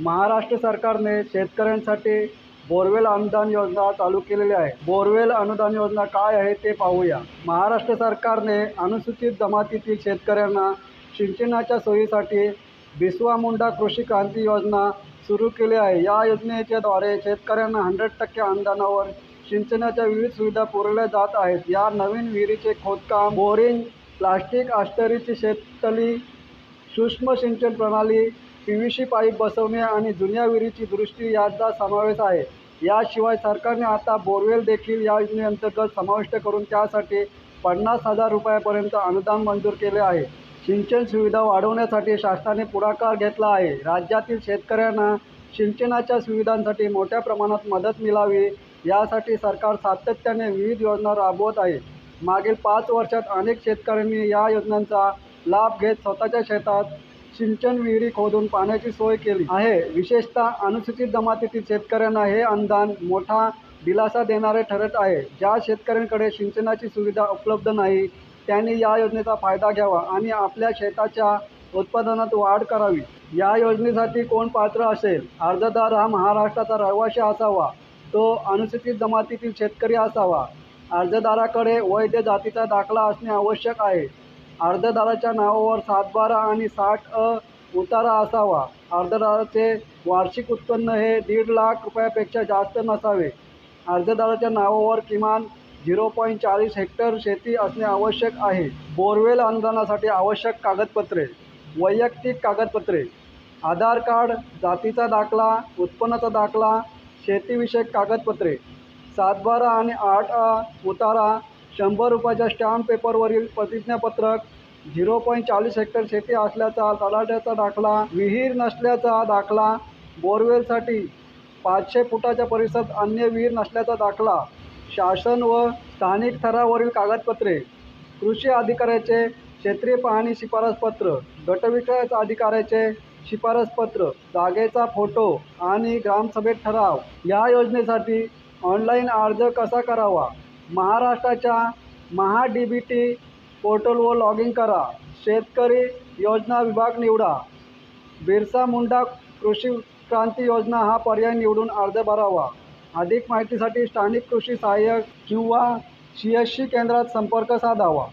महाराष्ट्र सरकारने शेतकऱ्यांसाठी बोरवेल अनुदान योजना चालू केलेली आहे. बोरवेल अनुदान योजना काय आहे ते पाहूया. महाराष्ट्र सरकारने अनुसूचित जमातीतील शेतकऱ्यांना सिंचनाच्या सोयीसाठी बिस्वा मुंडा कृषी क्रांती योजना सुरू केली आहे. या योजनेच्याद्वारे शेतकऱ्यांना हंड्रेड टक्के अनुदानावर सिंचनाच्या विविध सुविधा पुरवल्या जात आहेत. या नवीन विहिरीचे खोदकाम बोरिंग प्लास्टिक आष्टरीची शेततली सूक्ष्म सिंचन प्रणाली पी व्ही सी पाईप बसवणे आणि जुन्या विहिरीची दुरुस्ती याचा समावेश आहे. याशिवाय सरकारने आता बोरवेल देखील या योजनेअंतर्गत समाविष्ट करून त्यासाठी पन्नास हजार रुपयापर्यंत अनुदान मंजूर केले आहे. सिंचन सुविधा वाढवण्यासाठी शासनाने पुढाकार घेतला आहे. राज्यातील शेतकऱ्यांना सिंचनाच्या सुविधांसाठी मोठ्या प्रमाणात मदत मिळावी यासाठी सरकार सातत्याने विविध योजना राबवत आहे. मागील पाच वर्षात अनेक शेतकऱ्यांनी या योजनांचा लाभ घेत स्वतःच्या शेतात सिंचन विहिरी खोदून पाण्याची सोय केली आहे. विशेषतः अनुसूचित जमातीतील शेतकऱ्यांना हे अनुदान मोठा दिलासा देणारे ठरत आहे. ज्या शेतकऱ्यांकडे सिंचनाची सुविधा उपलब्ध नाही त्यांनी या योजनेचा फायदा घ्यावा आणि आपल्या शेताच्या उत्पादनात वाढ करावी. या योजनेसाठी कोण पात्र असेल? अर्जदार हा महाराष्ट्राचा रहिवासी असावा. तो अनुसूचित जमातीतील शेतकरी असावा. अर्जदाराकडे वैध जातीचा दाखला असणे आवश्यक आहे. अर्जदाराच्या नावावर सातबारा आणि साठ अ उतारा असावा. अर्जदाराचे वार्षिक उत्पन्न हे दीड लाख रुपयापेक्षा जास्त नसावे. अर्जदाराच्या नावावर किमान झिरो पॉईंट चाळीस हेक्टर शेती असणे आवश्यक आहे. बोरवेल अनुदानासाठी आवश्यक कागदपत्रे वैयक्तिक कागदपत्रे आधार कार्ड जातीचा दाखला उत्पन्नाचा दाखला शेतीविषयक कागदपत्रे सातबारा आणि आठ अ उतारा शंभर रुपयाच्या स्टॅम्प पेपरवरील प्रतिज्ञापत्रक झिरो पॉईंट चाळीस हेक्टर शेती असल्याचा तलाट्याचा दाखला विहीर नसल्याचा दाखला बोरवेलसाठी पाचशे फुटाच्या परिसरात अन्य विहीर नसल्याचा दाखला शासन व स्थानिक स्तरावरील कागदपत्रे कृषी अधिकाऱ्याचे क्षेत्रीय पाहणी शिफारसपत्र गटविकास अधिकाऱ्याचे शिफारसपत्र जागेचा फोटो आणि ग्रामसभेत ठराव. या योजनेसाठी ऑनलाईन अर्ज कसा करावा? महाराष्ट्राच्या महा डी बी टी पोर्टलवर लॉग इन करा. शेतकरी योजना विभाग निवडा. बिरसा मुंडा कृषी क्रांती योजना हा पर्याय निवडून अर्ज भरावा. अधिक माहितीसाठी स्थानिक कृषी सहाय्यक किंवा सी एस सी केंद्रात संपर्क साधावा.